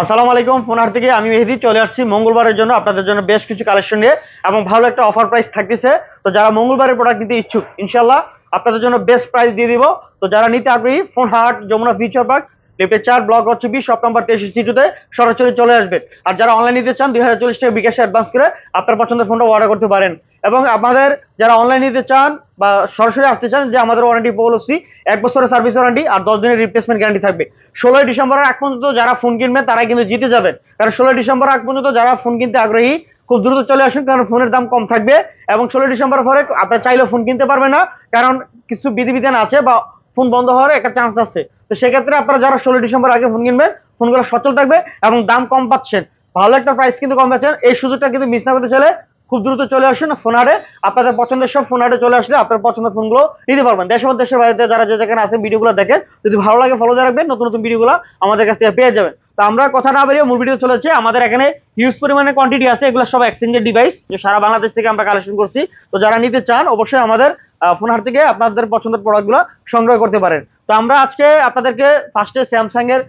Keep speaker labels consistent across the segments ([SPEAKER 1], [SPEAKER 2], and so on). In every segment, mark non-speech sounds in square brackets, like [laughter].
[SPEAKER 1] আসসালামু আলাইকুম, ফোনার থেকে আমি মেহেদি, চলে আসছি মঙ্গলবারের জন্য আপনাদের জন্য বেশ কিছু কালেকশন নিয়ে এবং ভালো একটা অফার প্রাইস থাকতেছে। তো যারা মঙ্গলবারের প্রোডাক্ট নিতে ইচ্ছুক ইনশাল্লাহ আপনাদের জন্য বেস্ট প্রাইস দিয়ে দিব। তো যারা নিতে আগ্রহী ফোন হাট যমুনা ফিউচার পার্ক লিফটের চার ব্লক হচ্ছে বিশ সব নম্বর তেইশ সিটুতে সরাসরি চলে আসবেন। আর যারা অনলাইন নিতে চান, দুই হাজার চল্লিশ টাকা বিকাশে অ্যাডভান্স করে আপনার পছন্দের ফোনটা অর্ডার করতে পারেন। এবং আমাদের যারা অনলাইন নিতে চান বা সরাসরি আসতে চান, যে আমাদের ওয়ারেন্টি পলিসি এক বছরের সার্ভিস ওয়ারেন্টি আর দশ দিনের রিপ্লেসমেন্ট গ্যারান্টি থাকবে। ষোলোই ডিসেম্বরের আগ পর্যন্ত যারা ফোন কিনবেন, তারাই কিন্তু জিতে যাবেন। কারণ ষোলোই ডিসেম্বর আগ পর্যন্ত যারা ফোন কিনতে আগ্রহী, খুব দ্রুত চলে আসুন, কারণ ফোনের দাম কম থাকবে। এবং ষোলোই ডিসেম্বর পরে আপনার চাইলেও ফোন কিনতে পারবে না, কারণ কিছু বিধিবিধান আছে বা ফোন বন্ধ হওয়ার একটা চান্স আছে। তো সেক্ষেত্রে আপনারা যারা ষোলো ডিসেম্বর আগে ফোন কিনবেন ফোনগুলো সচল থাকবে এবং দাম কম পাচ্ছেন। ভালো একটা প্রাইস কিন্তু কম পাচ্ছেন, এই সুযোগটা কিন্তু মিস না করতে চাইলে খুব দ্রুত চলে আসুন ফোন হাটে আপনাদের পছন্দের সব ফোন হাটে চলে আসলে আপনার পছন্দের ফোনগুলো নিতে পারবেন। দেশ এবং দেশের বাইরে যারা যে যেখানে আছেন ভিডিওগুলো দেখেন, যদি ভালো লাগে ফলো দিয়ে রাখবেন, নতুন নতুন ভিডিওগুলো আমাদের কাছ থেকে পেয়ে যাবেন। তো আমরা কথা না বেরিয়ে মূল ভিডিও চলেছে আমাদের এখানে হিউজ পরিমাণে কোয়ান্টিটি আছে, এগুলো সব এক্সচেঞ্জের ডিভাইস যে সারা বাংলাদেশ থেকে আমরা কালেকশন করছি। তো যারা নিতে চান, অবশ্যই আমাদের ফোন হাট থেকে আপনাদের পছন্দের প্রোডাক্টগুলো সংগ্রহ করতে পারেন। তো আমরা আজকে আপনাদেরকে ফার্স্টে স্যামসাং এর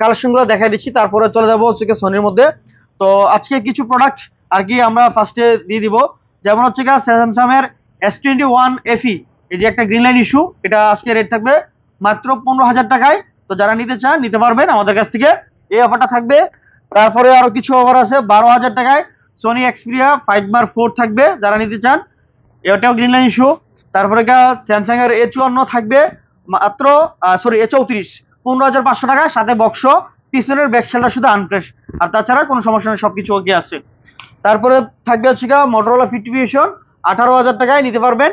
[SPEAKER 1] কালেকশনগুলো দেখাই দিচ্ছি। তারপরে চলে যাব হচ্ছে সোনির মধ্যে। তো আজকে কিছু প্রোডাক্ট আর কি আমরা ফার্স্টে দিয়ে দিব। যেমন হচ্ছে গিয়ে স্যামসাং এর এস টোয়েন্টি ওয়ান এফি এই যে একটা গ্রিন লাইন ইস্যু এটা আজকে রেট থাকবে মাত্র পনেরো হাজার টাকায়। তো যারা নিতে চান, নিতে পারবেন আমাদের কাছ থেকে। এই অফারটা থাকবে। তারপরে আরও কিছু অফার আছে, বারো হাজার টাকায়। Sony Xperia five mark four থাকবে, যারা নিতে চান। এটাও গ্রিন লাইন ইস্যু তারপরে স্যামসাং এর এ চুয়ান্ন থাকবে, মাত্র সরি এ চৌত্রিশ। পনেরো হাজার পাঁচশো টাকা, সাথে বক্স পিছনের ব্যাক সেলটা শুধু আনপ্রেস আর তাছাড়া কোনো সমস্যা নেই, সবকিছু ওকে আছে। তারপরে থাকবে হচ্ছে গা মোটরোলা ফিফটিভিশন আঠারো হাজার টাকায় নিতে পারবেন।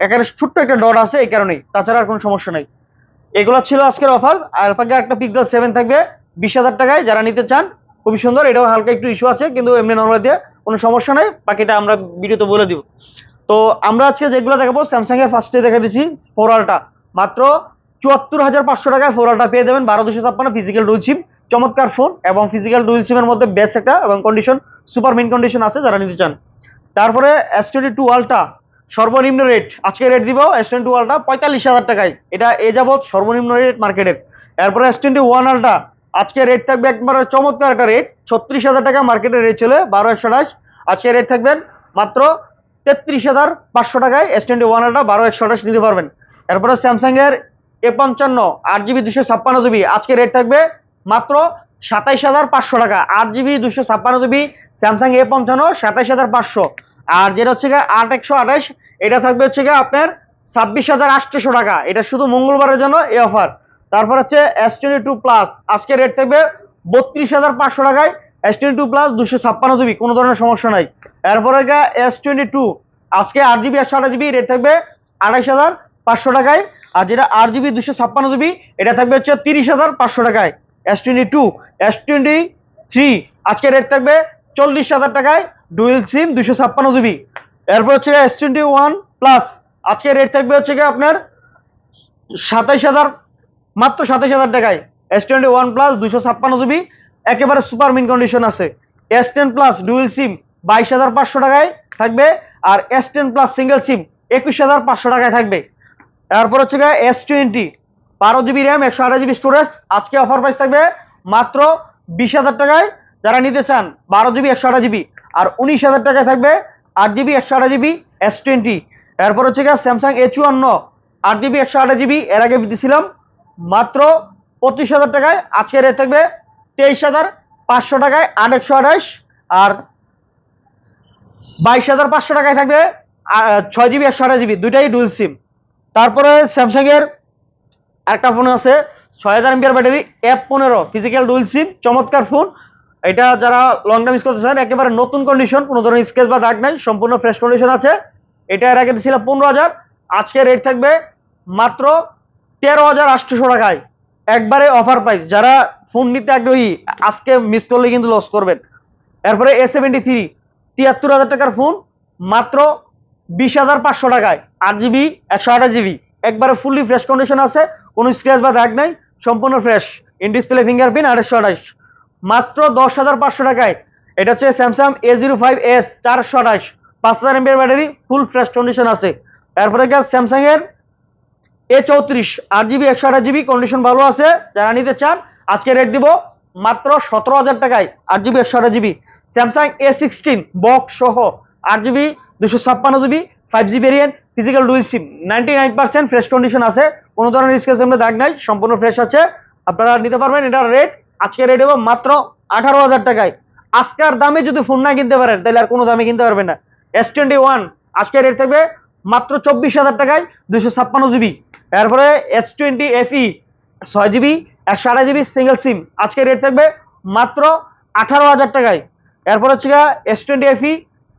[SPEAKER 1] এখানে ছোট্ট একটা ডট আছে এই কারণেই, তাছাড়া আর কোনো সমস্যা নেই। এগুলো ছিল আজকের অফার আর পাকে একটা পিকজেল সেভেন থাকবে, বিশ হাজার টাকায়, যারা নিতে চান, খুবই সুন্দর, এটাও হালকা একটু ইস্যু আছে, কিন্তু এমনি নর্মাল দিয়ে কোনো সমস্যা নেই, বাকিটা আমরা ভিডিওতে বলে দিব। তো আমরা আজকে যেগুলো দেখাবো স্যামসাং এর ফার্স্টে দেখা দিচ্ছি ফোরালটা মাত্র চুয়াত্তর হাজার পাঁচশো টাকায় ফোরালটা পেয়ে যাবেন, বারো দুশো ছাপ্পান্ন ফিজিক্যাল সিম চমৎকার ফোন এবং ফিজিক্যাল ডুল সিমের মধ্যে বেস্ট একটা এবং কন্ডিশন সুপার মিন কন্ডিশন আছে যারা নিতে চান। তারপরে এস টোয়েন্টি টু আলটা সর্বনিম্ন রেট আজকে রেট দিব এস টোয়েন্টি টু আলটা পঁয়তাল্লিশ হাজার টাকায়। এটা এ যাবৎ সর্বনিম্ন রেট মার্কেটের এরপরে এস টোয়েন্টি ওয়ান আলটা আজকে রেট থাকবে একবার চমৎকার একটা রেট ছত্রিশ হাজার টাকা মার্কেটের রেট ছিল বারো একশো আঠাশ। আজকে রেট থাকবেন মাত্র তেত্রিশ হাজার পাঁচশো টাকায় এস টোয়েন্টি ওয়ান আলটা বারো একশো আঠাশ নিতে পারবেন। এরপরে স্যামসাং এর এ পঞ্চান্ন, আট জিবি দুশো ছাপ্পান্ন জিবি আজকে রেট থাকবে মাত্র সাতাইশ হাজার পাঁচশো টাকা। আট জিবি দুশো ছাপ্পান্ন জিবি, স্যামসাং এ পঞ্চান্ন, সাতাইশ হাজার পাঁচশো। আর যেটা হচ্ছে গিয়ে আট একশো আঠাশ এটা থাকবে হচ্ছে গিয়ে আপনার ছাব্বিশ হাজার আটশোশো টাকা। এটা শুধু মঙ্গলবারের জন্য এই অফার তারপর হচ্ছে এস টোয়েন্টি টু প্লাস আজকে রেট থাকবে বত্রিশ হাজার পাঁচশো টাকায় এস টোয়েন্টি টু প্লাস দুশো ছাপ্পান্ন জিবি, কোনো ধরনের সমস্যা নাই। এরপরে এস টোয়েন্টি টু আজকে আট জিবি, একশো আঠাশ জিবি রেট থাকবে আড়াইশ হাজার পাঁচশো টাকায়। আর যেটা আট জিবি দুশো ছাপ্পান্ন জিবি, এটা থাকবে হচ্ছে তিরিশ হাজার পাঁচশো টাকায়। S twenty two S twenty three আজকে রেট থাকবে চল্লিশ হাজার টাকায় ডুয়েল সিম দুশো ছাপ্পান্ন জিবি এরপর হচ্ছে এস টোয়েন্টি ওয়ান প্লাস আজকে রেট থাকবে হচ্ছে গিয়ে আপনার সাতাইশ হাজার, মাত্র সাতাইশ হাজার টাকায়। এস টোয়েন্টি ওয়ান প্লাস দুশো ছাপ্পান্ন জিবি একেবারে সুপার মিন কন্ডিশন আছে। S ten plus dual SIM বাইশ হাজার পাঁচশো টাকায় থাকবে আর S ten plus single SIM একুশ হাজার পাঁচশো টাকায় থাকবে। তারপর হচ্ছে গিয়ে এস টোয়েন্টি বারো জিবি র্যাম একশো আঠাশ জিবি স্টোরেজ আজকে অফার প্রাইস থাকবে মাত্র বিশ হাজার টাকায়। যারা নিতে চান, বারো জিবি একশো আঠাশ জিবি আর উনিশ হাজার টাকায় থাকবে আট জিবি একশো আঠাশ জিবি এস টোয়েন্টি এরপর হচ্ছে গিয়ে স্যামসাং এ চুয়ান্ন। আট জিবি একশো আঠাশ জিবি এর আগে দিছিলাম মাত্র পঁচিশ হাজার টাকায়। আজকে রেট থাকবে তেইশ হাজার পাঁচশো টাকায়, আট একশো আঠাশ। আর বাইশ হাজার পাঁচশো টাকায় থাকবে ছয় জিবি একশো আঠাশ জিবি দুইটাই ডুয়েল সিম তারপরে স্যামসাং এর আরেকটা ফোন আছে, ছয় হাজার এমপিআর ব্যাটারি এফ পনেরো ফিজিক্যাল ডুয়েল সিম চমৎকার ফোন এটা যারা লং টাইম ইউজ করতে চান, একেবারে নতুন কন্ডিশন কোনো ধরনের স্কেচ বা দাগ নাই, সম্পূর্ণ ফ্রেশ কন্ডিশন আছে। এটা এর আগে ছিল পনেরো হাজার, আজকে রেট থাকবে মাত্র তেরো হাজার আটশোশো টাকায়। একবারে অফার প্রাইস যারা ফোন নিতে আগ্রহী, আজকে মিস করলে কিন্তু লস করবেন। এরপরে এ সেভেন্টি থ্রি তিয়াত্তর হাজার টাকার ফোন মাত্র বিশ হাজার পাঁচশো টাকায়, আট জিবি একশো আঠাশ জিবি একবারে ফুললি ফ্রেশ কন্ডিশন আছে, কোনো স্ক্র্যাচ বা দাগ নাই, সম্পূর্ণ ফ্রেশ ইন ডিসপ্লে ফিঙ্গারপ্রিন্ট আড়াইশো আঠাশ। মাত্র দশ হাজার পাঁচশো টাকায়, এটা হচ্ছে Samsung A zero five S চারশো আঠাশ। পাঁচ হাজার এমপির ব্যাটারি ফুল ফ্রেশ কন্ডিশন আছে। এরপরে স্যামসাং এর এ চৌত্রিশ, আট জিবি একশো আঠাশ জিবি কন্ডিশন ভালো আছে, যারা নিতে চান, আজকে রেট দিব মাত্র সতেরো হাজার টাকায়, আট জিবি একশো আঠাশ GB Samsung A sixteen box সহ, আট জিবি দুশো ছাপ্পান্ন GB five G variant physical dual sim ninety nine percent fresh condition আছে, কোনো ধরনের স্কেচ আমরা দাগ নাই, সম্পূর্ণ ফ্রেশ আছে। আপনারা নিতে পারবেন এটার রেট আজকে রেট দেবো মাত্র আঠারো হাজার টাকায়। আজকের দামে যদি ফোন না কিনতে পারেন, তাহলে আর কোনো দামে কিনতে পারবেন না। এস টোয়েন্টি ওয়ান আজকে রেট থাকবে মাত্র চব্বিশ হাজার টাকায় দুশো ছাপ্পান্ন জিবি এরপরে এস টোয়েন্টি এফই ছয় জিবি একশো আঠাশ জিবি সিঙ্গেল সিম আজকে রেট থাকবে মাত্র আঠারো হাজার টাকায়। এরপর হচ্ছে S twenty FE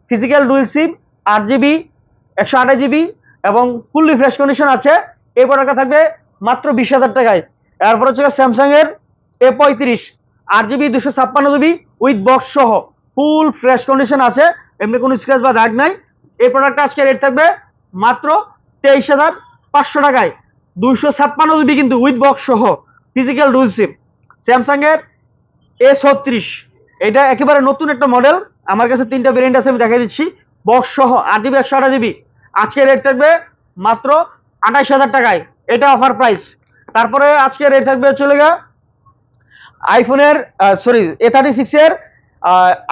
[SPEAKER 1] physical dual sim আট জিবি একশো আঠাশ জিবি এবং ফুললি ফ্রেশ কন্ডিশন আছে। এই প্রোডাক্টটা থাকবে মাত্র বিশ হাজার টাকায়। এরপর হচ্ছে স্যামসাং এর এ পঁয়ত্রিশ, আট জিবি দুশো ছাপ্পান্ন জিবি উইথ বক্স সহ ফুল ফ্রেশ কন্ডিশন আছে। এমনি কোনো স্ক্র্যাচ বা দাগ নাই। এই প্রোডাক্টটা আজকে রেট থাকবে মাত্র তেইশ হাজার পাঁচশো টাকায়। দুইশো ছাপ্পান্ন জিবি কিন্তু উইথ বক্স সহ ফিজিক্যাল ডুল সিম স্যামসাং এর এ ছত্রিশ, এটা একেবারে নতুন একটা মডেল আমার কাছে তিনটা ভেরিয়েন্ট আছে, আমি দেখাই দিচ্ছি। বক্স সহ আট জিবি একশো আঠাশ জিবি আজকে রেট থাকবে মাত্র আঠাইশ হাজার টাকায়। এটা অফার প্রাইস তারপরে আজকে রেট থাকবে চলে গা আইফোনের সরি এ থার্টি সিক্স এর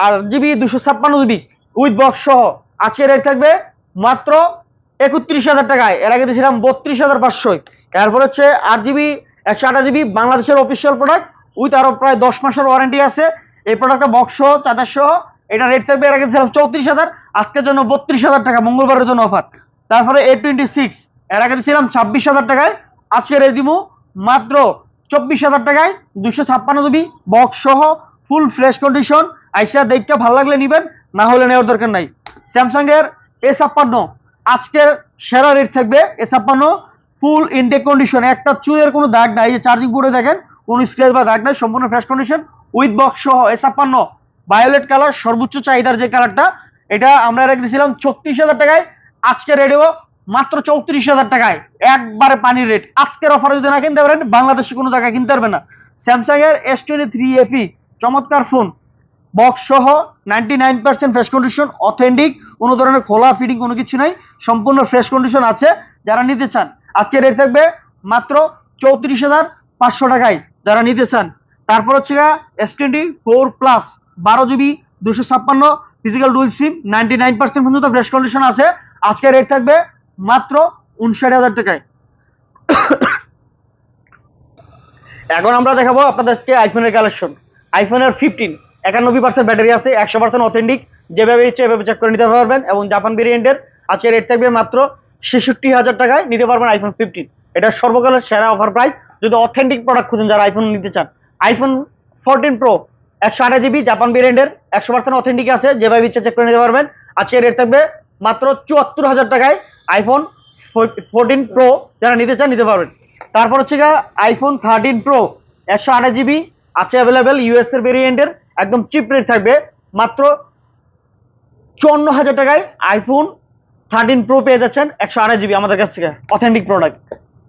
[SPEAKER 1] আট জিবি দুশো ছাপ্পান্ন জিবি উইথ বক্স সহ। আজকে রেট থাকবে মাত্র একত্রিশ হাজার টাকায়। এর আগে দিয়েছিলাম বত্রিশ হাজার পাঁচশো এরপর হচ্ছে আট জিবি একশো আঠাশ জিবি বাংলাদেশের অফিসিয়াল প্রোডাক্ট উইথ আরও প্রায় দশ মাসের ওয়ারেন্টি আছে। এই প্রোডাক্টটা বক্স সহ চার্জার সহ, এটা রেট থাকবে, এর আগে দিয়েছিলাম চৌত্রিশ হাজার। আজকের জন্য বত্রিশ হাজার টাকা, মঙ্গলবারের জন্য অফার তারপরে এ টোয়েন্টি সিক্স এর আগে দিয়েছিলাম ছাব্বিশ হাজার টাকায়। আজকে রেট দিব মাত্র চব্বিশ হাজার টাকায় দুশো ছাপ্পান্ন জিবি বক্স সহ ফুল ফ্রেশ কন্ডিশন আইসা দেখতে ভালো লাগলে নিবেন, না হলে নেওয়ার দরকার নাই। স্যামসাং এর এ ছাপ্পান্ন, আজকের সেরা রেট থাকবে এ ছাপ্পান্ন ফুল ইনটেক কন্ডিশন একটা চুয়ের কোনো দাগ নাই, এই যে চার্জিং বোর্ডে দেখেন, কোনো স্ক্র্যাচ বা দাগ নাই, সম্পূর্ণ ফ্রেশ কন্ডিশন উইথ বক্স সহ এ ছাপ্পান্ন ভায়োলেট কালার সর্বোচ্চ চাহিদার যে কালারটা এটা আমরা রেখে দিয়েছিলাম ছত্রিশ হাজার টাকায়। আজকে হব মাত্র চৌত্রিশ হাজার টাকায়। একবারে পানির রেট আজকের অফারে যদি না কিনতে পারেন, বাংলাদেশে কোনো জায়গায় কিনতে পারবে না। স্যামসাং এর এস টোয়েন্টি থ্রি এফি চমৎকার ফোন বক্স সহ ninety nine percent fresh condition authentic কোনো ধরনের খোলা ফিটিং কোনো কিছু নাই। সম্পূর্ণ ফ্রেশ কন্ডিশন আছে। যারা নিতে চান, আজকে রেট থাকবে মাত্র চৌত্রিশ হাজার পাঁচশো টাকায়। যারা নিতে চান, তারপর হচ্ছে এস টোয়েন্টি ফোর প্লাস বারো জিবি দুশো ছাপ্পান্ন physical dual sim ninety nine percent পর্যন্ত ফ্রেশ কন্ডিশন আছে। আজকে রেট থাকবে মাত্র উনষাট হাজার টাকায়। এখন আমরা দেখাবো আপনাদেরকে আইফোনের কালেকশন আইফোনের ফিফটিন একানব্বই পার্সেন্ট ব্যাটারি আছে, একশো পার্সেন্ট অথেন্টিক যেভাবে ইচ্ছে এভাবে চেক করে নিতে পারবেন এবং জাপান ভেরিয়েন্টের আজকে রেট থাকবে মাত্র ছেষট্টি হাজার টাকায় নিতে পারবেন আইফোন ফিফটিন এটা সর্বকালের সেরা অফার প্রাইস যদি অথেন্টিক প্রোডাক্ট খুঁজেন, যারা আইফোন নিতে চান আইফোন ফোরটিন প্রো একশো আঠাশ জিবি জাপান ভেরিয়েন্টের একশো পার্সেন্ট অথেন্টিক আছে, যেভাবে ইচ্ছে চেক করে নিতে পারবেন। আজকে রেট থাকবে মাত্র চুয়াত্তর হাজার টাকায় আইফোন ফোরটিন প্রো যারা নিতে চান, নিতে পারবেন। তারপর হচ্ছে আইফোন থার্টিন প্রো একশো আঠাশ জিবি আছে অ্যাভেলেবেল ইউএস এর ভেরিয়েন্টের একদম চিপ রেট থাকবে, মাত্র চুয়ান্ন হাজার টাকায় আইফোন থার্টিন প্রো পেয়ে যাচ্ছেন একশো আঠাশ জিবি আমাদের কাছ থেকে authentic product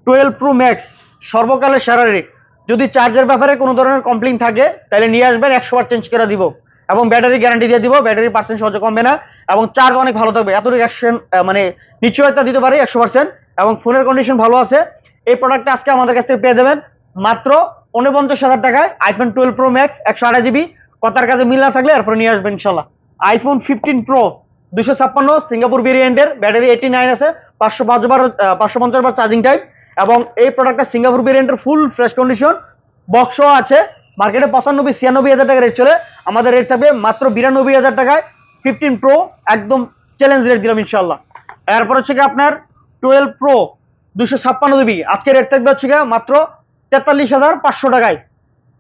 [SPEAKER 1] twelve pro max সর্বকালের সেরা রেট যদি চার্জের ব্যাপারে কোনো ধরনের কমপ্লেন থাকে, তাহলে নিয়ে আসবেন, একশো বার চেঞ্জ করে দিব। এবং ব্যাটারি গ্যারান্টি দিয়ে দিব ব্যাটারি পার্সেন্ট সহজে কমবে না, এবং চার্জ অনেক ভালো থাকবে। এতটুকু অ্যাকশন মানে নিশ্চয়তা দিতে পারি একশো পার্সেন্ট এবং ফোনের কন্ডিশন ভালো আছে। এই প্রোডাক্টটা আজকে আমাদের কাছ থেকে পেয়ে দেবেন। মাত্র উনপঞ্চাশ হাজার টাকায় আইফোন টুয়েলভ প্রো ম্যাক্স একশো আঠাশ জিবি কথার কাছে মিল না থাকলে এরপরে নিয়ে আসবেন ইনশাল্লাহ আইফোন ফিফটিন প্রো দুশো ছাপ্পান্ন, সিঙ্গাপুর ভেরিয়েন্টের ব্যাটারি এইটি নাইন আছে, পাঁচশো পাঁচ বার পাঁচশো পঞ্চাশ বার চার্জিং টাইম এবং এই প্রোডাক্টটা সিঙ্গাপুর ভেরিয়েন্টের ফুল ফ্রেশ কন্ডিশন বক্সও আছে। মার্কেটে পঁচানব্বই, ছিয়ানব্বই হাজার টাকা রেট চলে। আমাদের রেট থাকবে মাত্র বিরানব্বই হাজার টাকায় ফিফটিন প্রো একদম চ্যালেঞ্জ রেট দিলাম ইনশাল্লাহ এরপর হচ্ছে আপনার টুয়েলভ প্রো দুশো ছাপ্পান্ন জিবি আজকে রেট থাকবে হচ্ছে মাত্র তেতাল্লিশ হাজার পাঁচশো টাকায়।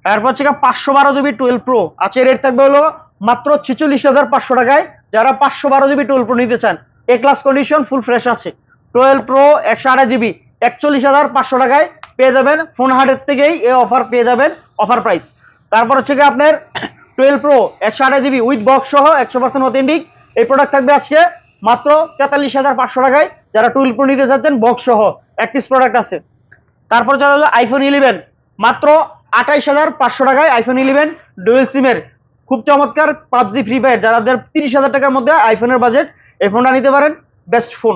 [SPEAKER 1] এরপর হচ্ছে পাঁচশো বারো জিবি টুয়েলভ প্রো আজকে রেট থাকবে হলো মাত্র ছেচল্লিশ হাজার পাঁচশো টাকায়। যারা পাঁচশো বারো জিবি টুয়েলভ প্রো নিতে চান A class condition full fresh আছে। টুয়েলভ প্রো একশো আঠাশ জিবি একচল্লিশ হাজার পাঁচশো টাকায় পেয়ে যাবেন। ফোন হাটের থেকেই এই অফার পেয়ে যাবেন। অফার প্রাইস তারপর হচ্ছে গিয়ে আপনার টুয়েলভ প্রো একশো আঠাশ জিবি উইথ বক্স সহ একশো পার্সেন্ট অথেন্টিক এই প্রোডাক্ট থাকবে আজকে মাত্র তেতাল্লিশ হাজার পাঁচশো টাকায়। যারা টুয়েলভ প্রো নিতে চাচ্ছেন বক্স সহ এক পিস প্রোডাক্ট আছে। তারপর যারা হলো আইফোন ইলেভেন মাত্র আঠাইশ হাজার পাঁচশো টাকায় আইফোন ইলেভেন ডুয়েল সিমের খুব চমৎকার পাবজি ফ্রি ফায়ার যাদের তিরিশ হাজার টাকার মধ্যে আইফোনের বাজেট এই ফোনটা নিতে পারেন বেস্ট ফোন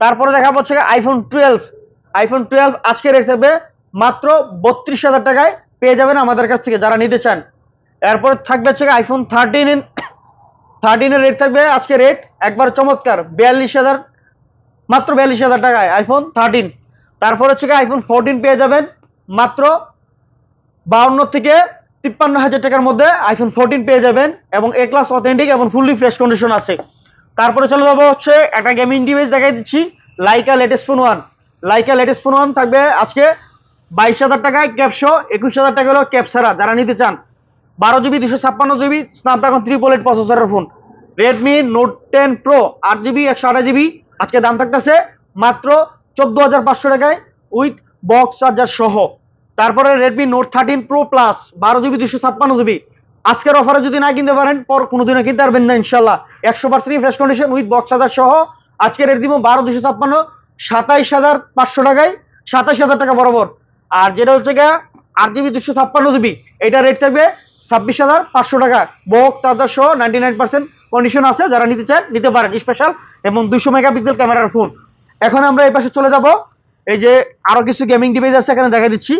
[SPEAKER 1] তারপরে দেখা হচ্ছে আইফোন টুয়েলভ আইফোন টুয়েলভ আজকের থাকবে মাত্র বত্রিশ হাজার টাকায় পেয়ে যাবেন আমাদের কাছ থেকে যারা নিতে চান। এরপর থাকবে হচ্ছে আইফোন থার্টিন থার্টিনের রেট থাকবে আজকে রেট একবার চমৎকার, বিয়াল্লিশ হাজার, মাত্র বিয়াল্লিশ হাজার টাকায় আইফোন থার্টিন তারপর হচ্ছে আইফোন ফোরটিন পেয়ে যাবেন মাত্র বাউন্ন থেকে তিপ্পান্ন হাজার টাকার মধ্যে আইফোন ফোরটিন পেয়ে যাবেন এবং এ ক্লাস অথেন্টিক এবং ফুললি ফ্রেশ কন্ডিশন আছে। তারপরে চলে যাব হচ্ছে একটা গেমিং ডিভাইস দেখাই দিচ্ছি Leica latest phone one Leica latest phone one থাকবে আজকে বাইশ হাজার টাকায় ক্যাপশো একুশ হাজার টাকা হলো ক্যাপসারা। যারা নিতে চান, বারো জিবি, দুশো ছাপ্পান্ন জিবি স্ন্যাপড্রাগন ত্রিপল এইট প্রসেসরের phone Redmi Note ten pro আট জিবি, একশো আঠাশ জিবি, আজকে দাম থাকতেছে মাত্র চোদ্দ হাজার পাঁচশো টাকায় উইথ বক্স চার্জার সহ। তারপরে Redmi Note thirteen pro plus বারো জিবি, দুশো ছাপ্পান্ন জিবি। আজকের অফারে যদি না কিনতে পারেন, পর কোনোদিনও কিনতে পারবেন না ইনশাল্লাহ একশো percent fresh condition with box charger সহ। আজকে দিব বারো, দুশো ছাপ্পান্ন সাতাইশ হাজার পাঁচশো টাকায় সাতাইশ হাজার টাকা বরাবর। আর যেটা হচ্ছে গিয়ে আট জিবি, দুশো ছাপ্পান্ন জিবি এটা রেট থাকবে ছাব্বিশ হাজার পাঁচশো টাকা। বক্স চার্জার সহ নাইনটি নাইন পার্সেন্ট কন্ডিশন আছে, যারা নিতে চান নিতে পারেন স্পেশাল এবং দুশো মেগাপিক্সেল ক্যামেরার ফোন এখন আমরা এই পাশে চলে যাব। এই যে আরও কিছু গেমিং ডিভাইস আছে, এখানে দেখা দিচ্ছি।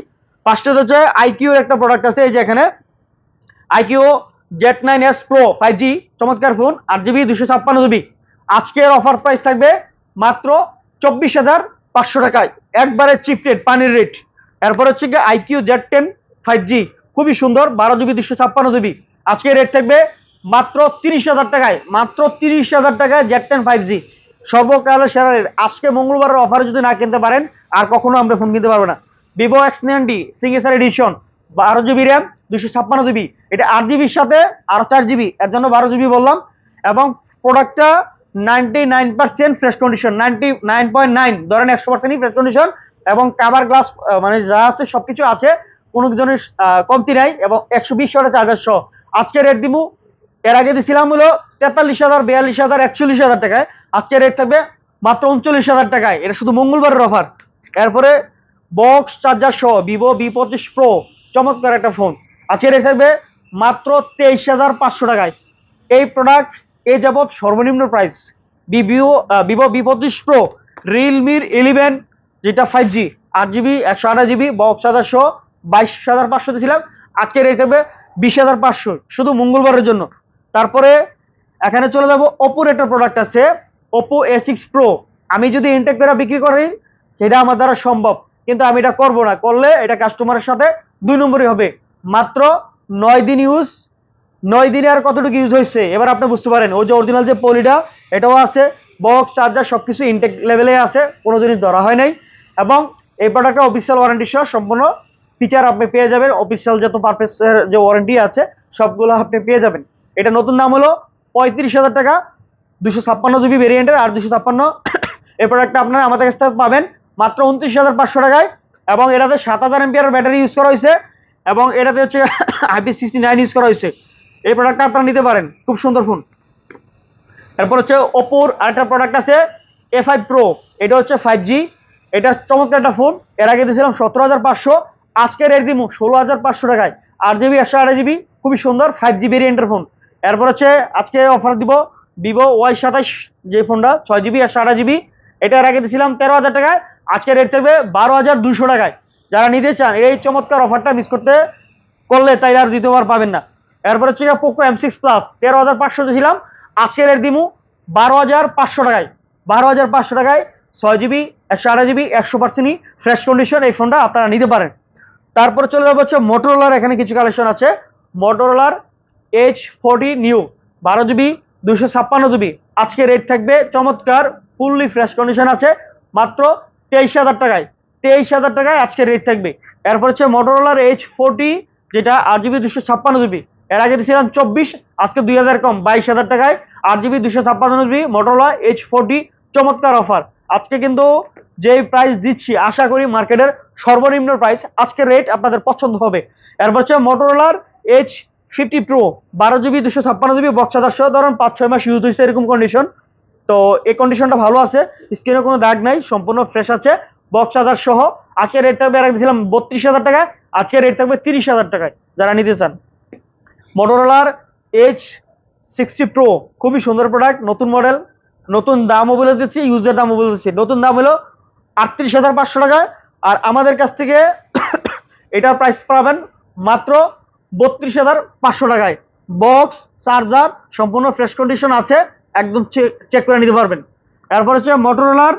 [SPEAKER 1] ফার্স্টে হচ্ছে আইকিউ একটা প্রোডাক্ট আছে, এই যে এখানে। IQOO Z nine S pro five G চমৎকার ফোন আট জিবি, দুশো ছাপ্পান্ন জিবি। আজকের অফার প্রাইস থাকবে মাত্র চব্বিশ হাজার পাঁচশো টাকায়। একবারে চিপ পানির রেট এরপর হচ্ছে গিয়ে iQOO Z ten five G খুবই সুন্দর, বারো জিবি, দুশো ছাপ্পান্ন জিবি। আজকে রেট থাকবে মাত্র তিরিশ হাজার টাকায়, মাত্র তিরিশ হাজার টাকায় জেড টেন ফাইভ জি সর্বকালের সেরা রেট আজকে মঙ্গলবারের অফারে যদি না কিনতে পারেন, আর কখনো আমরা ফোন কিনতে পারব না। ভিভো এক্স নাইনটি সিঙ্গেসার এডিশন বারো জিবি র্যাম দুশো ছাপ্পান্ন জিবি। এটা আট জিবির সাথে আরও চার জিবি, এর জন্য বারো জিবি বললাম। এবং প্রোডাক্টটা ninety nine percent fresh condition ninety nine point nine, ধরেন একশো পার্সেন্টই ফ্রেশ কন্ডিশন এবং কাভার গ্লাস মানে যা আছে সবকিছু আছে, কোনো ধরনের কমতি নাই এবং একশো বিশ ওয়াটের চার্জার সহ। আজকে রেট দিব, এর আগে দিছিলাম হলো তেতাল্লিশ হাজার, বিয়াল্লিশ হাজার, একচল্লিশ হাজার টাকায়। আজকে রেট থাকবে মাত্র উনচল্লিশ হাজার টাকায়। এটা শুধু মঙ্গলবারের অফার এরপরে বক্স চার্জার সহ ভিভো বি পঁচিশ প্রো চমৎকার একটা ফোন আজকে রেট থাকবে মাত্র তেইশ হাজার পাঁচশো টাকায়। এই প্রোডাক্ট এ যাবৎ সর্বনিম্ন price Vivo Vivo V pro রিয়েলমির eleven যেটা ফাইভ জি আট জিবি একশো আঠাশ জিবি বক্স সহ বাইশ হাজার পাঁচশো দিয়েছিলাম। আজকে রেট বিশ হাজার পাঁচশো, শুধু মঙ্গলবারের জন্য। তারপরে এখানে চলে যাব ওপোর একটা প্রোডাক্ট আছে ওপো এ সিক্স প্রো আমি যদি ইনটেক করে বিক্রি করি, সেটা আমার দ্বারা সম্ভব। কিন্তু আমি এটা করব না। করলে এটা কাস্টমারের সাথে দুই নম্বরই হবে। মাত্র নয় দিন ইউজ নয় দিনে আর কতটুকু ইউজ হয়েছে? এবার আপনি বুঝতে পারেন, ওই যে অরিজিনাল যে পলিটা, এটাও আছে বক্স চার্জার সবকিছু ইনটেক লেভেলে আছে, কোনো জিনিস ধরা হয় নাই। এবং এই প্রোডাক্টটা অফিসিয়াল ওয়ারেন্টি সহ সম্পূর্ণ ফিচার আপনি পেয়ে যাবেন অফিসিয়াল যত পারফেসের যে ওয়ারেন্টি আছে, সবগুলো আপনি পেয়ে যাবেন। এটা নতুন দাম হলো পঁয়ত্রিশ হাজার টাকা, দুশো ছাপ্পান্ন জিবি ভেরিয়েন্টের আর দুশো ছাপ্পান্ন। এই প্রোডাক্টটা আপনারা আমাদের কাছ থেকে পাবেন মাত্র উনত্রিশ হাজার পাঁচশো টাকায়। এবং এটাতে সাত হাজার এমপিআর ব্যাটারি ইউজ করা হয়েছে। এবং এটাতে হচ্ছে আইপি সিক্সটি নাইন ইউজ করা হয়েছে। এই প্রোডাক্টটা আপনারা নিতে পারেন। খুব সুন্দর ফোন এরপর হচ্ছে ওপোর আরেকটা প্রোডাক্ট আছে এ ফাইভ প্রো এটা হচ্ছে ফাইভ জি এটা চমৎকার একটা ফোন এর আগে দিয়েছিলাম সতেরো হাজার পাঁচশো। আজকে রেট দিব ষোলো হাজার পাঁচশো টাকায়। আট জিবি একশো আঠাশ জিবি খুবই সুন্দর ফাইভ জি ভেরিয়েন্টের ফোন এরপর হচ্ছে আজকে অফার দিব ভিভো ওয়াই সাতাশ যে ফোনটা ছয় জিবি একশো আঠাশ জিবি এটা এর আগে দিয়েছিলাম তেরো হাজার টাকায়। আজকে রেট থাকবে বারো হাজার দুশো টাকায়। যারা নিতে চান, এই চমৎকার অফারটা মিস করতে করলে তাই আর দ্বিতীয়বার পাবেন না। এরপর হচ্ছে পোকো এম সিক্স প্লাস তেরো হাজার পাঁচশো দিয়েছিলাম। আজকে রেট দিমু বারো হাজার পাঁচশো টাকায়। বারো হাজার পাঁচশো টাকায় ছয় জিবি একশো আঠাশ জিবি একশো পার্সেন্টই ফ্রেশ কন্ডিশন এই ফোনটা আপনারা নিতে পারেন। তারপরে চলে যাব হচ্ছে মোটোরোলার এখানে কিছু কালেকশন আছে। মোটরোলার এইচ ফোরটি নিউ বারো জিবি দুশো ছাপ্পান্ন জিবি আজকে রেট থাকবে, চমৎকার ফুললি ফ্রেশ কন্ডিশন আছে, মাত্র তেইশ হাজার টাকায়। তেইশ হাজার টাকায় আজকে রেট থাকবে। এরপর হচ্ছে মোটরোলার এইচ ফোরটি যেটা আট জিবি দুশো ছাপ্পান্ন জিবি এর আগে দিয়েছিলাম চব্বিশ, আজকে দুই হাজার কম, বাইশ হাজার টাকায়। আট জিবি দুশো ছাপ্পান্ন জিবি মোটরোলা এইচ ফোরটি চমৎকার অফার আজকে কিন্তু যে প্রাইস দিচ্ছি, আশা করি মার্কেটের সর্বনিম্ন প্রাইস আজকে রেট আপনাদের পছন্দ হবে। এরপর হচ্ছে মোটরোলার এইচ ফিফটি প্রো বারো জিবি দুশো ছাপ্পান্ন জিবি বক্স সহ, ধরুন পাঁচ, ছয় মাস ইউজ হয়েছে এরকম কন্ডিশন তো এই কন্ডিশনটা ভালো আছে স্ক্রিনে কোনো দাগ নাই, সম্পূর্ণ ফ্রেশ আছে বক্স চার্জার সহ। আজকে রেট থাকবে আগে দিয়েছিলাম বত্রিশ হাজার টাকা আজকে রেট থাকবে তিরিশ হাজার টাকায়, যারা নিতে চান। মোটরোলার এইচ সিক্সটি প্রো খুবই সুন্দর প্রোডাক্ট নতুন মডেল নতুন দামও বলে দিচ্ছি ইউজের দামও বলে দিচ্ছি। নতুন দাম হলো আটত্রিশ হাজার পাঁচশো টাকা আর আমাদের কাছ থেকে [coughs] এটার প্রাইস পাবেন মাত্র বত্রিশ হাজার পাঁচশো টাকায়। বক্স চার্জার সম্পূর্ণ ফ্রেশ কন্ডিশন আছে, একদম চেক করে নিতে পারবেন। এরপর হচ্ছে মোটরোলার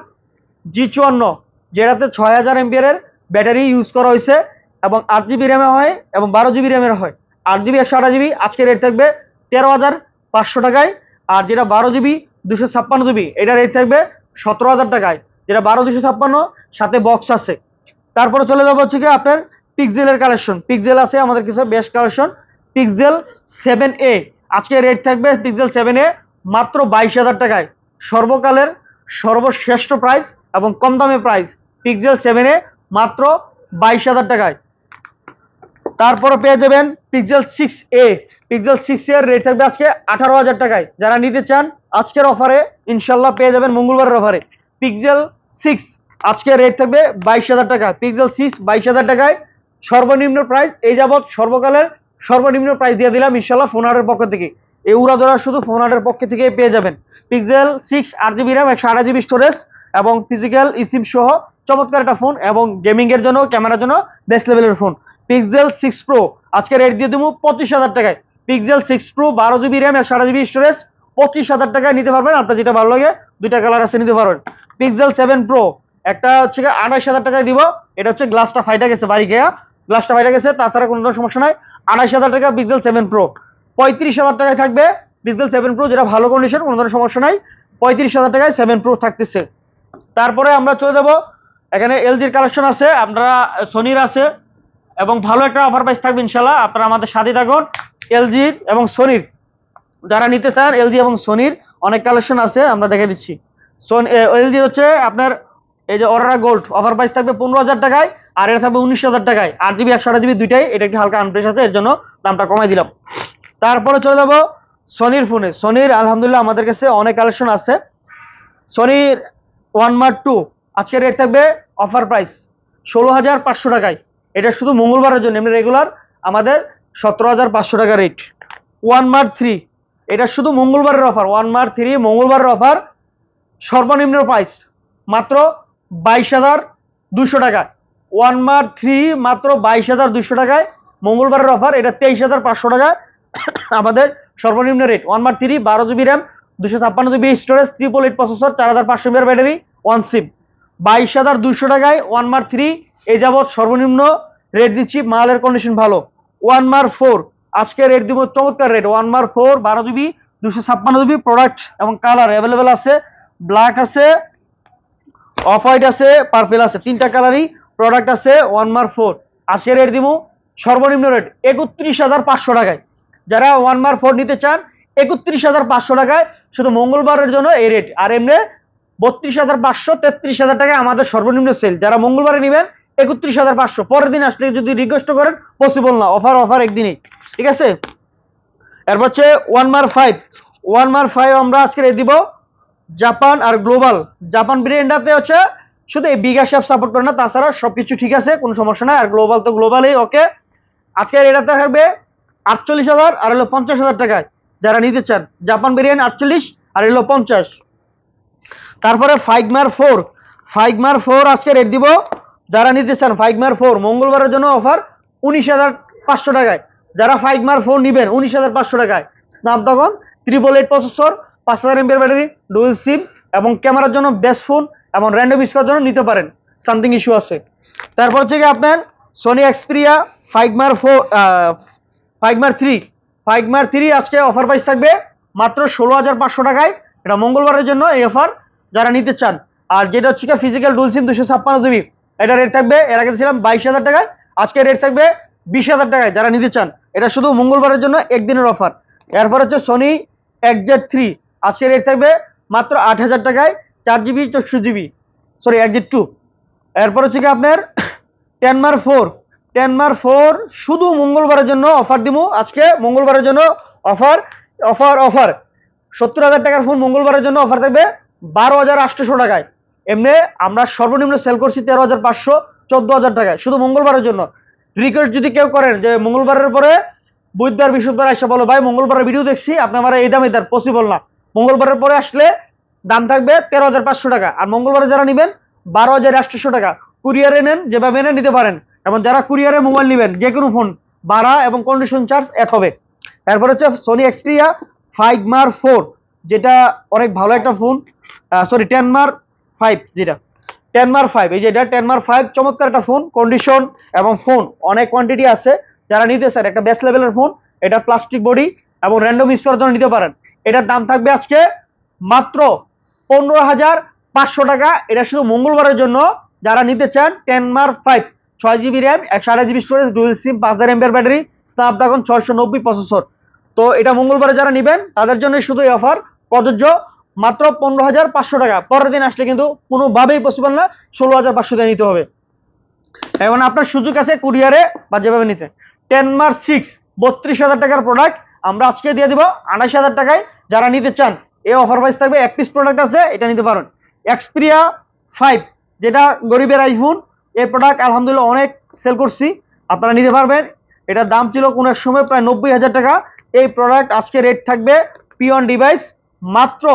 [SPEAKER 1] জি চুয়ান্ন, যেটাতে ছয় হাজার এমপিয়ারের ব্যাটারি ইউজ করা হয়েছে, এবং আট জিবি র্যামে হয়, এবং বারো জিবি র্যামের হয়। আট জিবি, একশো আঠাশ জিবি, আজকে রেট থাকবে তেরো হাজার পাঁচশো টাকায়। আর যেটা বারো জিবি, দুশো ছাপ্পান্ন জিবি, এটা রেট থাকবে সতেরো হাজার টাকায়। যেটা বারো, দুশো ছাপ্পান্ন, সাথে বক্স আছে। তারপরে চলে যাব হচ্ছে কি আপনার পিকজেলের কালেকশন পিক্সেল আছে আমাদের কিছু best collection pixel seven A আজকে রেট থাকবে পিক্সেল সেভেন এ মাত্র বাইশ হাজার টাকায়। সর্বকালের সর্বশ্রেষ্ঠ প্রাইস এবং কম দামে প্রাইস পিক্সেল সেভেন মাত্র বাইশ হাজার টাকায়। তারপরে পেয়ে যাবেন pixel six A pixel six এর রেট থাকবে আজকে আঠারো হাজার টাকায়। যারা নিতে চান, আজকের অফারে ইনশাল্লাহ পেয়ে যাবেন মঙ্গলবারের অফারে পিক্সেল সিক্স আজকে রেট থাকবে বাইশ হাজার টাকা। পিক্সেল সিক্স বাইশ হাজার টাকায় সর্বনিম্ন প্রাইস এই যাবৎ সর্বকালের সর্বনিম্ন প্রাইস দিয়ে দিলাম ইনশাল্লাহ ফোন হাটের পক্ষ থেকে। এই উড়াধরা শুধু ফোন হাটের পক্ষ থেকে পেয়ে যাবেন। পিক্সেল সিক্স আট জিবি র্যাম একশো আঠাশ জিবি স্টোরেজ এবং ফিজিক্যাল ইসিম সহ চমৎকার একটা ফোন এবং গেমিং এর জন্য ক্যামেরার জন্য বেস্ট লেভেলের ফোন পিক্সেল সিক্স প্রো আজকে রেট দিয়ে দেবো পঁচিশ হাজার টাকায়। পিক্সেল সিক্স প্রো বারো জিবি র্যাম একশো আঠাশ জিবি স্টোরেজ পঁচিশ হাজার টাকায় নিতে পারবেন। আপনার যেটা ভালো লাগে, দুইটা কালার আছে, নিতে পারবেন। পিক্সেল সেভেন প্রো একটা হচ্ছে আঠাশ হাজার টাকায় দিব। এটা হচ্ছে গ্লাসটা ফাইটা গেছে বাড়ি গিয়া গ্লাসটা ফাইটা গেছে তাছাড়া কোনো সমস্যা নাই। আঠাশ হাজার টাকা পিক্সেল সেভেন প্রো পঁয়ত্রিশ হাজার টাকায় থাকবে পিক্সেল সেভেন প্রো যেটা ভালো কন্ডিশন কোনো ধরনের সমস্যা নাই। পঁয়ত্রিশ হাজার টাকায় সেভেন প্রো থাকতেছে। তারপরে আমরা চলে যাব। এখানে এলজির কালেকশন আছে, আপনারা সোনির আছে। এবং ভালো একটা অফার প্রাইস থাকবে ইনশাল্লাহ আপনারা আমাদের সাথে থাকুন এলজির এবং সোনির যারা নিতে চান এলজি এবং সোনির অনেক কালেকশন আছে, আমরা দেখে দিচ্ছি। সোন এলজির হচ্ছে আপনার এই যে অরারা গোল্ড অফার প্রাইস থাকবে পনেরো হাজার টাকায়, আর এটা থাকবে উনিশ হাজার টাকায়। আট জিবি একশো আট জিবি দুইটাই, এটা একটু হালকা আনপ্রেস আছে, এর জন্য দামটা কমাই দিলাম। তারপরে চলে যাব সোনির ফোনে সোনির আলহামদুলিল্লাহ, আমাদের কাছে অনেক কালেকশন আছে। সোনির ওয়ান মার্ক টু আজকে রেট থাকবে অফার প্রাইস ষোলো হাজার পাঁচশো টাকায়। এটা শুধু মঙ্গলবারের জন্য, এমনি রেগুলার আমাদের সতেরো হাজার পাঁচশো টাকা রেট ওয়ান মার্ক থ্রি এটা শুধু মঙ্গলবারের অফার ওয়ান মার্ক থ্রি মঙ্গলবারের অফার সর্বনিম্ন প্রাইস মাত্র বাইশ হাজার দুশো টাকা ওয়ান মার্ক থ্রি মাত্র বাইশ হাজার দুশো টাকায়। মঙ্গলবারের অফার এটা তেইশ হাজার পাঁচশো টাকা [coughs] আমাদের সর্বনিম্ন রেট ওয়ান মার্ক থ্রি বারো জিবি র্যাম দুশো ছাপ্পান্ন GB storage triple eight processor চার হাজার পাঁচশো এমএর ব্যাটারি ওয়ান সিম বাইশ হাজার দুশো টাকায় ওয়ান মার্ক থ্রি এই যাবৎ সর্বনিম্ন রেট দিচ্ছি, মালের কন্ডিশন ভালো। ওয়ান মার ফোর আজকে রেট দিব চমৎকার রেট ওয়ান মার ফোর বারো জিবি দুশো ছাপ্পান্ন জিবি প্রোডাক্ট এবং কালার অ্যাভেলেবেল আছে ব্ল্যাক আছে অফ হোয়াইট আছে পার্পেল আছে, তিনটা কালারই প্রোডাক্ট আছে ওয়ান মার ফোর আজকে রেট দিব সর্বনিম্ন রেট একত্রিশ হাজার পাঁচশো টাকায়। যারা ওয়ান মার ফোর নিতে চান, একত্রিশ হাজার পাঁচশো টাকায় শুধু মঙ্গলবারের জন্য এই রেট আর এমনি বত্রিশ হাজার পাঁচশো তেত্রিশ হাজার টাকায় আমাদের সর্বনিম্ন সেল যারা মঙ্গলবারে নেবেন একত্রিশ হাজার পাঁচশো। পরের দিন আসলে যদি রিকোয়েস্ট করেন পসিবল না। অফার অফার একদিনই। ঠিক আছে? এরপর হচ্ছে ওয়ান মার ফাইভ ওয়ান মার ফাইভ আমরা আজকে দিব জাপান আর গ্লোবাল জাপান ব্র্যান্ডাতে হচ্ছে শুধু এই বিঘা শেপ সাপোর্ট করে না, তাছাড়া সবকিছু ঠিক আছে, কোনো সমস্যা নাই। আর গ্লোবাল তো গ্লোবালই ওকে আজকে এটাতে থাকবে আটচল্লিশ হাজার আর হলো পঞ্চাশ হাজার টাকায়। যারা নিতে চান জাপান বিরিয়ানি আটচল্লিশ আর হলো পঞ্চাশ। তারপরে five mark four five mark four আজকে রেট দিব যারা নিতে চান ফাইগমার ফোর মঙ্গলবারের জন্য অফার উনিশ হাজার পাঁচশো টাকায়। যারা ফাইগমার ফোর নিবেন উনিশ হাজার পাঁচশো টাকায়। স্ন্যাপড্রাগন ত্রিপল এইট প্রসেসর পাঁচ হাজার এমপির ব্যাটারি ডুয়েল সিম এবং ক্যামেরার জন্য বেস্ট ফোন এবং র্যান্ডম ইস্কার জন্য নিতে পারেন। সামথিং ইস্যু আছে। তারপর হচ্ছে আপনার Sony Xperia five mark four five mark three five mark three আজকে অফার প্রাইস থাকবে মাত্র ষোলো হাজার পাঁচশো টাকায়। এটা মঙ্গলবারের জন্য এই অফার যারা নিতে চান। আর যেটা হচ্ছে ফিজিক্যাল ডুল সিম দুশো ছাপ্পান্ন জিবি এটা রেট থাকবে, এর আগে ছিলাম বাইশ হাজার টাকায়, আজকে রেট থাকবে বিশ হাজার টাকায়, যারা নিতে চান। এটা শুধু মঙ্গলবারের জন্য একদিনের অফার এরপর হচ্ছে সোনি এক্সজেড থ্রি আজকে রেট থাকবে মাত্র আট হাজার টাকায়, চার জিবি চৌষট্টি জিবি সরি এক্সজেড টু এরপর হচ্ছে কি আপনার টেনমার ফোর টেনমার ফোর শুধু মঙ্গলবারের জন্য অফার দিব আজকে মঙ্গলবারের জন্য অফার অফার অফার সত্তর হাজার টাকার ফোন মঙ্গলবারের জন্য অফার থাকবে বারো হাজার আটশোশো টাকায়। এমনি আমরা সর্বনিম্ন সেল করছি তেরো হাজার পাঁচশো, চোদ্দ হাজার টাকায়, শুধু মঙ্গলবারের জন্য। রিকোয়েস্ট যদি কেউ করেন যে মঙ্গলবারের পরে বুধবার, বৃহস্পতিবার এসে বলো, ভাই, মঙ্গলবারের ভিডিও দেখছি, আপনি আমার এই দামে দেন পসিবল না। মঙ্গলবারের পরে আসলে দাম থাকবে তেরো হাজার পাঁচশো টাকা, আর মঙ্গলবারে যারা নেবেন, বারো হাজার আটশোশো টাকা। কুরিয়ারে নেন, যেভাবে এনে নিতে পারেন। এবং যারা কুরিয়ারে মোবাইল নেবেন, যে কোনো ফোন ভাড়া এবং কন্ডিশন চার্জ অ্যাড হবে। এরপর হচ্ছে Sony Xperia five mark four যেটা অনেক ভালো একটা phone sorry ten mark five যেটা টেন মার ফাইভ এই যেটা টেন মার ফাইভ চমৎকার একটা ফোন কন্ডিশন এবং ফোন অনেক কোয়ান্টিটি আছে। যারা নিতে চান, একটা বেস্ট লেভেলের ফোন এটা প্লাস্টিক বডি এবং র্যান্ডম জন্য নিতে পারেন। এটার দাম থাকবে আজকে মাত্র পনেরো হাজার পাঁচশো টাকা। এটা শুধু মঙ্গলবারের জন্য যারা নিতে চান টেন মার ফাইভ ছয় জিবি র্যাম একশো আঠাশ জিবি স্টোরেজ ডুয়েল সিম পাঁচ হাজার এমপিআর ব্যাটারি স্ন্যাপড্রাগন ছয়শো নব্বই প্রসেসর তো এটা মঙ্গলবারে যারা নেবেন, তাদের জন্য শুধু এই অফার প্রযোজ্য মাত্র পনেরো হাজার পাঁচশো টাকা। পরের দিন আসলে কিন্তু কোনোভাবেই পসিবল না, ষোলো হাজার পাঁচশো টাকা নিতে হবে। এখন আপনার সুযোগ আছে কুরিয়ারে বা যেভাবে নিতে। টেন মার্ক সিক্স বত্রিশ হাজার টাকার প্রোডাক্ট আমরা আজকে দিয়ে দিব আঠাশ হাজার টাকায়। যারা নিতে চান, এই অফার প্রাইস থাকবে, এক পিস প্রোডাক্ট আছে, এটা নিতে পারেন। এক্সপিরিয়া ফাইভ যেটা গরিবের আইফোন এই প্রোডাক্ট আলহামদুলিল্লাহ অনেক সেল করছি। আপনারা নিতে পারবেন। এটার দাম ছিল কোনো এক সময় প্রায় নব্বই হাজার টাকা। এই প্রোডাক্ট আজকে রেট থাকবে পিওন ডিভাইস মাত্র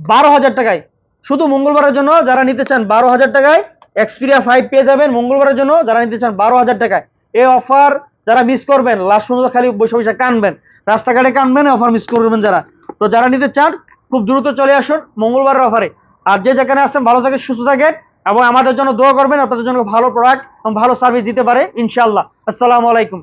[SPEAKER 1] বারো হাজার টাকায়। শুধু মঙ্গলবারের জন্য যারা নিতে চান বারো হাজার টাকায় এক্সপিরিয়া ফাইভ পেয়ে যাবেন মঙ্গলবারের জন্য যারা নিতে চান বারো হাজার টাকায়। এই অফার যারা মিস করবেন লাস্ট পর্যন্ত খালি বসে বসে কানবেন, রাস্তাঘাটে কানবেন অফার মিস করবেন যারা। তো যারা নিতে চান, খুব দ্রুত চলে আসুন মঙ্গলবারের অফারে আর যে যেখানে আসেন ভালো থাকেন, সুস্থ থাকেন এবং আমাদের জন্য দোয়া করবেন, আপনাদের জন্য ভালো প্রোডাক্ট এবং ভালো সার্ভিস দিতে পারে ইনশাল্লাহ আসসালামু আলাইকুম।